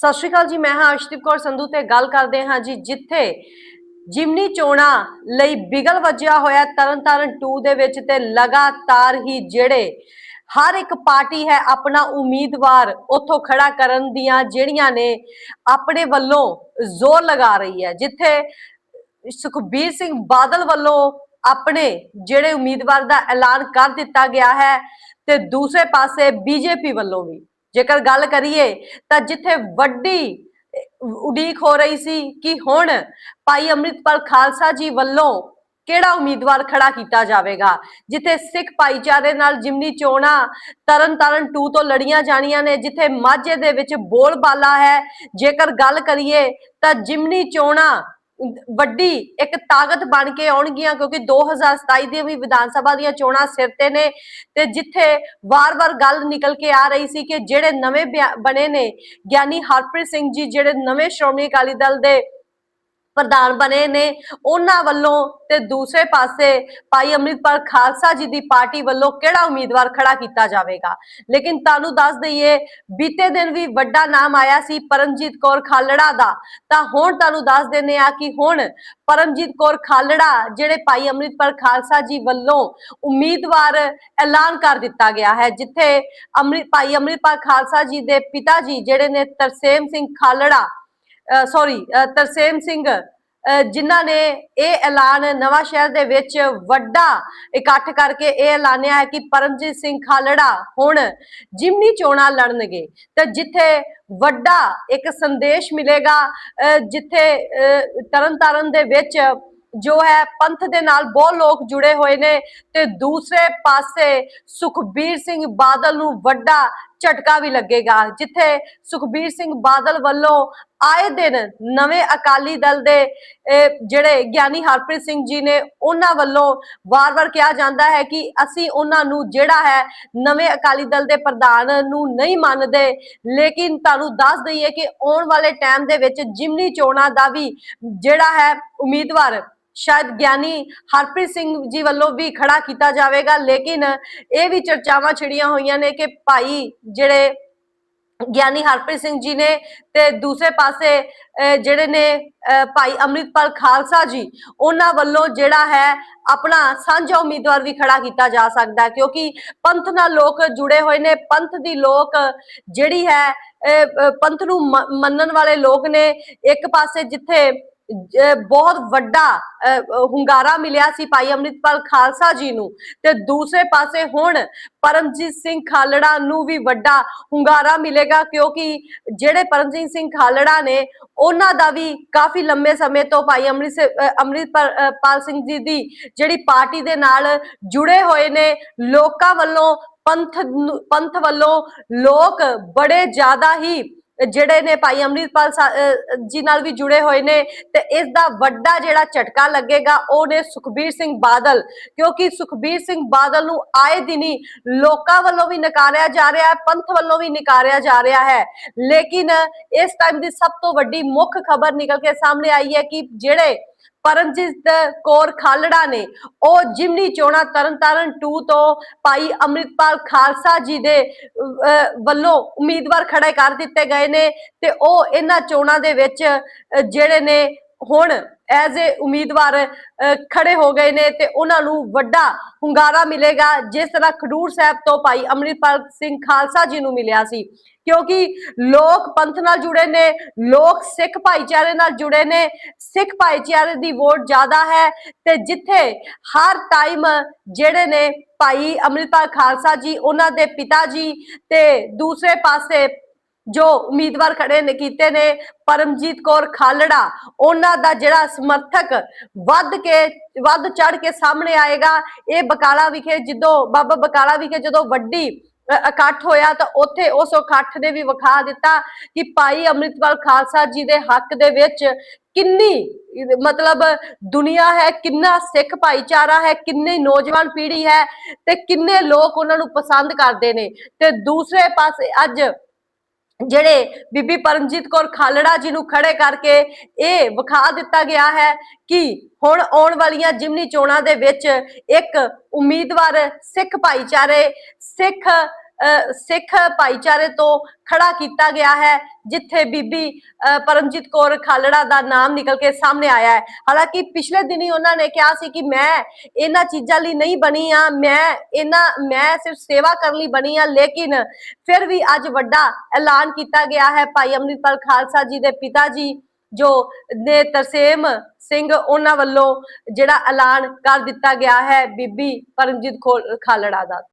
ਸਤਿ ਸ਼੍ਰੀ ਅਕਾਲ ਜੀ, ਮੈਂ ਹਾਂ ਅਰਸ਼ਦੀਪ ਕੌਰ ਸੰਧੂ ਤੇ ਗੱਲ ਕਰਦੇ ਹਾਂ ਜੀ, ਜਿੱਥੇ ਜਿਮਨੀ ਚੋਣਾਂ ਲਈ ਬਿਗਲ ਵੱਜਿਆ ਹੋਇਆ ਤਰਨਤਾਰਨ 2 ਦੇ ਵਿੱਚ ਤੇ ਲਗਾਤਾਰ ਹੀ ਜਿਹੜੇ ਹਰ ਇੱਕ ਪਾਰਟੀ ਹੈ ਆਪਣਾ ਉਮੀਦਵਾਰ ਉੱਥੋਂ ਖੜਾ ਕਰਨ ਦੀਆਂ ਜਿਹੜੀਆਂ ਨੇ ਆਪਣੇ ਵੱਲੋਂ ਜ਼ੋਰ ਲਗਾ ਰਹੀ ਹੈ, ਜਿੱਥੇ ਸੁਖਬੀਰ ਸਿੰਘ ਬਾਦਲ ਵੱਲੋਂ ਆਪਣੇ ਜਿਹੜੇ ਉਮੀਦਵਾਰ ਦਾ ਐਲਾਨ ਕਰ ਦਿੱਤਾ ਗਿਆ ਹੈ ਤੇ ਦੂਸਰੇ ਪਾਸੇ ਬੀਜੇਪੀ ਵੱਲੋਂ ਵੀ। ਜੇਕਰ ਗੱਲ ਕਰੀਏ ਤਾਂ ਜਿੱਥੇ ਵੱਡੀ ਉਡੀਕ ਹੋ ਰਹੀ ਸੀ ਕਿ ਹੁਣ ਭਾਈ ਅੰਮ੍ਰਿਤਪਾਲ ਖਾਲਸਾ ਜੀ ਵੱਲੋਂ ਕਿਹੜਾ ਉਮੀਦਵਾਰ ਖੜਾ ਕੀਤਾ ਜਾਵੇਗਾ? ਜਿੱਥੇ ਸਿੱਖ ਭਾਈਚਾਰੇ ਨਾਲ ਜਿਮਨੀ ਚੋਣਾਂ ਤਰਨਤਾਰਨ 2 ਤੋਂ ਲੜੀਆਂ ਜਾਣੀਆਂ ਨੇ, ਜਿੱਥੇ ਮਾਝੇ ਦੇ ਵਿੱਚ ਬੋਲਬਾਲਾ ਹੈ। ਜੇਕਰ ਗੱਲ ਕਰੀਏ ਤਾਂ ਜਿਮਨੀ ਚੋਣਾਂ ਵੱਡੀ ਇੱਕ ਤਾਕਤ ਬਣ ਕੇ ਆਉਣਗੀਆਂ, ਕਿਉਂਕਿ 2027 ਦੀਆਂ ਵੀ ਵਿਧਾਨ ਸਭਾ ਦੀਆਂ ਚੋਣਾਂ ਸਿਰ ਤੇ ਨੇ ਤੇ ਜਿੱਥੇ ਵਾਰ-ਵਾਰ ਗੱਲ ਨਿਕਲ ਕੇ ਆ ਰਹੀ ਸੀ ਕਿ ਜਿਹੜੇ ਨਵੇਂ ਬਿਆ- ਬਣੇ ਨੇ, ਗਿਆਨੀ ਹਰਪ੍ਰੀਤ ਸਿੰਘ ਜੀ, ਜਿਹੜੇ ਨਵੇਂ ਸ਼੍ਰੋਮਣੀ ਅਕਾਲੀ ਦਲ ਦੇ ਪ੍ਰਧਾਨ ਬਣੇ ਨੇ। ਉਹਨਾਂ ਵੱਲੋਂ ਤੇ ਦੂਸਰੇ ਪਾਸੇ ਭਾਈ ਅੰਮ੍ਰਿਤਪਾਲ ਖਾਲਸਾ ਜੀ ਦੀ ਪਾਰਟੀ ਵੱਲੋਂ ਕਿਹੜਾ ਉਮੀਦਵਾਰ ਖੜਾ ਕੀਤਾ ਜਾਵੇਗਾ? ਲੇਕਿਨ ਤੁਹਾਨੂੰ ਦੱਸ ਦਈਏ, ਬੀਤੇ ਦਿਨ ਵੀ ਵੱਡਾ ਨਾਮ ਆਇਆ ਸੀ ਪਰਮਜੀਤ ਕੌਰ ਖਾਲੜਾ ਦਾ। ਤਾਂ ਹੁਣ ਤੁਹਾਨੂੰ ਦੱਸ ਦਿੰਦੇ ਆ ਕਿ ਹੁਣ ਪਰਮਜੀਤ ਕੌਰ ਖਾਲੜਾ, ਜਿਹੜੇ ਭਾਈ ਅੰਮ੍ਰਿਤਪਾਲ ਖਾਲਸਾ ਜੀ ਵੱਲੋਂ ਉਮੀਦਵਾਰ ਐਲਾਨ ਕਰ ਦਿੱਤਾ ਗਿਆ ਹੈ, ਜਿੱਥੇ ਅੰਮ੍ਰਿਤ, ਭਾਈ ਅੰਮ੍ਰਿਤਪਾਲ ਖਾਲਸਾ ਜੀ ਦੇ ਪਿਤਾ ਜੀ, ਜਿਹੜੇ ਨੇ ਤਰਸੇਮ ਸਿੰਘ ਖਾਲੜਾ ਸੌਰੀ ਤਰਸੇਮ ਸਿੰਘ ਜਿਨ੍ਹਾਂ ਨੇ ਇਹ ਐਲਾਨ ਨਵਾਂ ਸ਼ਹਿਰ ਦੇ ਵਿੱਚ ਵੱਡਾ ਇਕੱਠ ਕਰਕੇ ਇਹ ਐਲਾਨਿਆ ਹੈ ਕਿ ਪਰਮਜੀਤ ਸਿੰਘ ਖਾਲੜਾ ਹੁਣ ਜਿਮਨੀ ਚੋਣਾਂ ਲੜਨਗੇ। ਤੇ ਜਿੱਥੇ ਵੱਡਾ ਇੱਕ ਸੰਦੇਸ਼ ਮਿਲੇਗਾ ਜਿੱਥੇ, ਅਹ ਤਰਨਤਾਰਨ ਦੇ ਵਿੱਚ ਜੋ ਹੈ ਪੰਥ ਦੇ ਨਾਲ ਬਹੁਤ ਲੋਕ ਜੁੜੇ ਹੋਏ ਨੇ ਤੇ ਦੂਸਰੇ ਪਾਸੇ ਸੁਖਬੀਰ ਸਿੰਘ ਬਾਦਲ ਨੂੰ ਵੱਡਾ ਝਟਕਾ ਵੀ ਲੱਗੇਗਾ। ਜਿੱਥੇ ਸੁਖਬੀਰ ਸਿੰਘ ਬਾਦਲ ਵੱਲੋਂ ਆਏ ਦਿਨ ਨਵੇਂ ਅਕਾਲੀ ਦਲ ਦੇ ਜਿਹੜੇ ਗਿਆਨੀ ਹਰਪ੍ਰੀਤ ਸਿੰਘ ਜੀ ਨੇ ਉਹਨਾਂ ਵੱਲੋਂ ਵਾਰ-ਵਾਰ ਕਿਹਾ ਜਾਂਦਾ ਹੈ ਕਿ ਅਸੀਂ ਉਹਨਾਂ ਨੂੰ ਜਿਹੜਾ ਹੈ ਨਵੇਂ ਅਕਾਲੀ ਦਲ ਦੇ ਪ੍ਰਧਾਨ ਨੂੰ ਨਹੀਂ ਮੰਨਦੇ। ਲੇਕਿਨ ਤੁਹਾਨੂੰ ਦੱਸ ਦਈਏ ਕਿ ਆਉਣ ਵਾਲੇ ਟਾਈਮ ਦੇ ਵਿੱਚ ਜਿਮਨੀ ਚੋਣਾਂ ਦਾ ਵੀ ਜਿਹੜਾ ਹੈ ਉਮੀਦਵਾਰ ਸ਼ਾਇਦ ਗਿਆਨੀ ਹਰਪ੍ਰੀਤ ਸਿੰਘ ਜੀ ਵੱਲੋਂ ਵੀ ਖੜਾ ਕੀਤਾ ਜਾਵੇਗਾ, ਲੇਕਿਨ ਇਹ ਵੀ ਚਰਚਾਵਾਂ ਛਿੜੀਆਂ ਹੋਈਆਂ ਨੇ ਕਿ ਭਾਈ ਜਿਹੜੇ ਗਿਆਨੀ ਹਰਪ੍ਰੀਤ ਸਿੰਘ ਜੀ ਨੇ ਤੇ ਦੂਸਰੇ ਪਾਸੇ ਜਿਹੜੇ ਨੇ ਭਾਈ ਅੰਮ੍ਰਿਤਪਾਲ ਖਾਲਸਾ ਜੀ, ਉਹਨਾਂ ਵੱਲੋਂ ਜਿਹੜਾ ਹੈ ਆਪਣਾ ਸਾਂਝਾ ਉਮੀਦਵਾਰ ਵੀ ਖੜਾ ਕੀਤਾ ਜਾ ਸਕਦਾ ਕਿਉਂਕਿ ਪੰਥ ਨਾਲ ਲੋਕ ਜੁੜੇ ਹੋਏ ਨੇ, ਪੰਥ ਦੀ ਲੋਕ ਜਿਹੜੀ ਹੈ ਪੰਥ ਨੂੰ ਮ- ਮੰਨਣ ਵਾਲੇ ਲੋਕ ਨੇ, ਇੱਕ ਪਾਸੇ ਜਿੱਥੇ ਬਹੁਤ ਵੱਡਾ ਹੁੰਗਾਰਾ ਮਿਲਿਆ ਸੀ ਭਾਈ ਅੰਮ੍ਰਿਤਪਾਲ ਖਾਲਸਾ ਜੀ ਨੂੰ। ਤੇ ਦੂਸਰੇ ਪਾਸੇ ਹੁਣ ਪਰਮਜੀਤ ਸਿੰਘ ਖਾਲੜਾ ਨੂੰ ਵੀ ਵੱਡਾ ਹੁੰਗਾਰਾ ਮਿਲੇਗਾ, ਕਿਉਂਕਿ ਜਿਹੜੇ ਪਰਮਜੀਤ ਸਿੰਘ ਖਾਲੜਾ ਨੇ, ਉਹਨਾਂ ਦਾ ਵੀ ਕਾਫੀ ਲੰਮੇ ਸਮੇਂ ਤੋਂ ਭਾਈ ਅੰਮ੍ਰਿਤ ਸੇ- ਅੰਮ੍ਰਿਤਪਾਲ ਪਾਲ ਸਿੰਘ ਜੀ ਦੀ ਜਿਹੜੀ ਪਾਰਟੀ ਦੇ ਨਾਲ ਜੁੜੇ ਹੋਏ ਨੇ, ਲੋਕਾਂ ਵੱਲੋਂ ਪੰਥ ਨੂੰ- ਪੰਥ ਵੱਲੋਂ ਲੋਕ ਬੜੇ ਜ਼ਿਆਦਾ ਹੀ ਜਿਹੜੇ ਨੇ ਭਾਈ ਅੰਮ੍ਰਿਤਪਾਲ ਜੀ ਨਾਲ ਵੀ ਜੁੜੇ ਹੋਏ ਨੇ ਤੇ ਇਸ ਦਾ ਵੱਡਾ ਜਿਹੜਾ ਝਟਕਾ ਲੱਗੇਗਾ, ਉਹ ਨੇ ਸੁਖਬੀਰ ਸਿੰਘ ਬਾਦਲ। ਕਿਉਂਕਿ ਸੁਖਬੀਰ ਸਿੰਘ ਬਾਦਲ ਨੂੰ ਆਏ ਦਿਨੀ ਲੋਕਾਂ ਵੱਲੋਂ ਵੀ ਨਕਾਰਿਆ ਜਾ ਰਿਹਾ ਹੈ, ਪੰਥ ਵੱਲੋਂ ਵੀ ਨਕਾਰਿਆ ਜਾ ਰਿਹਾ ਹੈ। ਲੇਕਿਨ ਇਸ ਟਾਈਮ ਦੀ ਸਭ ਤੋਂ ਵੱਡੀ ਮੁੱਖ ਖਬਰ ਨਿਕਲ ਕੇ ਸਾਹਮਣੇ ਆਈ ਹੈ ਕਿ ਜਿਹੜੇ ਪਰਮਜੀਤ ਕੌਰ ਖਾਲੜਾ ਨੇ ਉਹ ਜਿਮਨੀ ਚੋਣਾਂ ਤਰਨਤਾਰਨ 2 ਤੋਂ ਭਾਈ ਅੰਮ੍ਰਿਤਪਾਲ ਖਾਲਸਾ ਜੀ ਦੇ ਅਹ, ਵੱਲੋਂ ਉਮੀਦਵਾਰ ਖੜੇ ਕਰ ਦਿੱਤੇ ਗਏ ਨੇ ਤੇ ਉਹ ਇਹਨਾਂ ਚੋਣਾਂ ਦੇ ਵਿੱਚ ਜਿਹੜੇ ਨੇ ਹੁਣ ਐਜ਼ ਏ ਉਮੀਦਵਾਰ ਖੜੇ ਹੋ ਗਏ ਨੇ ਤੇ ਉਹਨਾਂ ਨੂੰ ਵੱਡਾ ਹੁੰਗਾਰਾ ਮਿਲੇਗਾ, ਜਿਸ ਤਰ੍ਹਾਂ ਖਡੂਰ ਸਾਹਿਬ ਤੋਂ ਭਾਈ ਅੰਮ੍ਰਿਤਪਾਲ ਸਿੰਘ ਖਾਲਸਾ ਜੀ ਨੂੰ ਮਿਲਿਆ ਸੀ। ਕਿਉਂਕਿ ਲੋਕ ਪੰਥ ਨਾਲ ਜੁੜੇ ਨੇ, ਲੋਕ ਸਿੱਖ ਭਾਈਚਾਰੇ ਨਾਲ ਜੁੜੇ ਨੇ, ਸਿੱਖ ਭਾਈਚਾਰੇ ਦੀ ਵੋਟ ਜ਼ਿਆਦਾ ਹੈ ਤੇ ਜਿੱਥੇ ਹਰ ਟਾਈਮ ਜਿਹੜੇ ਨੇ ਭਾਈ ਅੰਮ੍ਰਿਤਪਾਲ ਖਾਲਸਾ ਜੀ, ਉਹਨਾਂ ਦੇ ਪਿਤਾ ਜੀ ਤੇ ਦੂਸਰੇ ਪਾਸੇ ਜੋ ਉਮੀਦਵਾਰ ਖੜੇ ਨੇ ਕੀਤੇ ਨੇ, ਪਰਮਜੀਤ ਕੌਰ ਖਾਲੜਾ, ਉਹਨਾਂ ਦਾ ਜਿਹੜਾ ਸਮਰਥਕ ਵੱਧ ਕੇ, ਵੱਧ ਚੜ ਕੇ ਸਾਹਮਣੇ ਆਏਗਾ, ਇਹ ਬਕਾਲਾ ਵਿਖੇ ਜਦੋਂ, ਬਾਬਾ ਬਕਾਲਾ ਵਿਖੇ ਜਦੋਂ ਵੱਡੀ ਇਕੱਠ ਹੋਇਆ ਤਾਂ ਉੱਥੇ ਉਸ ਇਕੱਠ ਨੇ ਵੀ ਵਿਖਾ ਦਿੱਤਾ ਕਿ ਭਾਈ ਅੰਮ੍ਰਿਤਪਾਲ ਖਾਲਸਾ ਜੀ ਦੇ ਹੱਕ ਦੇ ਵਿੱਚ ਕਿੰਨੀ, ਮਤਲਬ ਦੁਨੀਆ ਹੈ, ਕਿੰਨਾ ਸਿੱਖ ਭਾਈਚਾਰਾ ਹੈ, ਕਿੰਨੀ ਨੌਜਵਾਨ ਪੀੜ੍ਹੀ ਹੈ ਤੇ ਕਿੰਨੇ ਲੋਕ ਉਹਨਾਂ ਨੂੰ ਪਸੰਦ ਕਰਦੇ ਨੇ। ਤੇ ਦੂਸਰੇ ਪਾਸੇ ਅੱਜ ਜਿਹੜੇ ਬੀਬੀ ਪਰਮਜੀਤ ਕੌਰ ਖਾਲੜਾ ਜੀ ਨੂੰ ਖੜੇ ਕਰਕੇ ਇਹ ਵਿਖਾ ਦਿੱਤਾ ਗਿਆ ਹੈ ਕਿ ਹੁਣ ਆਉਣ ਵਾਲੀਆਂ ਜਿਮਨੀ ਚੋਣਾਂ ਦੇ ਵਿੱਚ ਇੱਕ ਉਮੀਦਵਾਰ ਸਿੱਖ ਭਾਈਚਾਰੇ, ਸਿੱਖ ਸਿੱਖ ਭਾਈਚਾਰੇ ਤੋਂ ਖੜਾ ਕੀਤਾ ਗਿਆ ਹੈ, ਜਿੱਥੇ ਬੀਬੀ ਪਰਮਜੀਤ ਕੌਰ ਖਾਲੜਾ ਦਾ ਨਾਮ ਨਿਕਲ ਕੇ ਸਾਹਮਣੇ ਆਇਆ ਹੈ। ਹਾਲਾਂਕਿ ਪਿਛਲੇ ਦਿਨੀ ਉਹਨਾਂ ਨੇ ਕਿਹਾ ਸੀ ਕਿ ਮੈਂ ਇਹਨਾਂ ਚੀਜ਼ਾਂ ਲਈ ਨਹੀਂ ਬਣੀ ਆ, ਮੈਂ ਇਹਨਾਂ, ਮੈਂ ਸਿਰਫ ਸੇਵਾ ਕਰਨ ਲਈ ਬਣੀ ਆ, ਲੇਕਿਨ ਫਿਰ ਵੀ ਅੱਜ ਵੱਡਾ ਐਲਾਨ ਕੀਤਾ ਗਿਆ ਹੈ ਭਾਈ ਅੰਮ੍ਰਿਤਪਾਲ ਖਾਲਸਾ ਜੀ ਦੇ ਪਿਤਾ ਜੀ, ਜੋ ਨੇ ਤਰਸੇਮ ਸਿੰਘ ਉਹਨਾਂ ਵੱਲੋਂ ਜਿਹੜਾ ਐਲਾਨ ਕਰ ਦਿੱਤਾ ਗਿਆ ਹੈ ਬੀਬੀ ਪਰਮਜੀਤ ਖੋ- ਖਾਲੜਾ ਦਾ।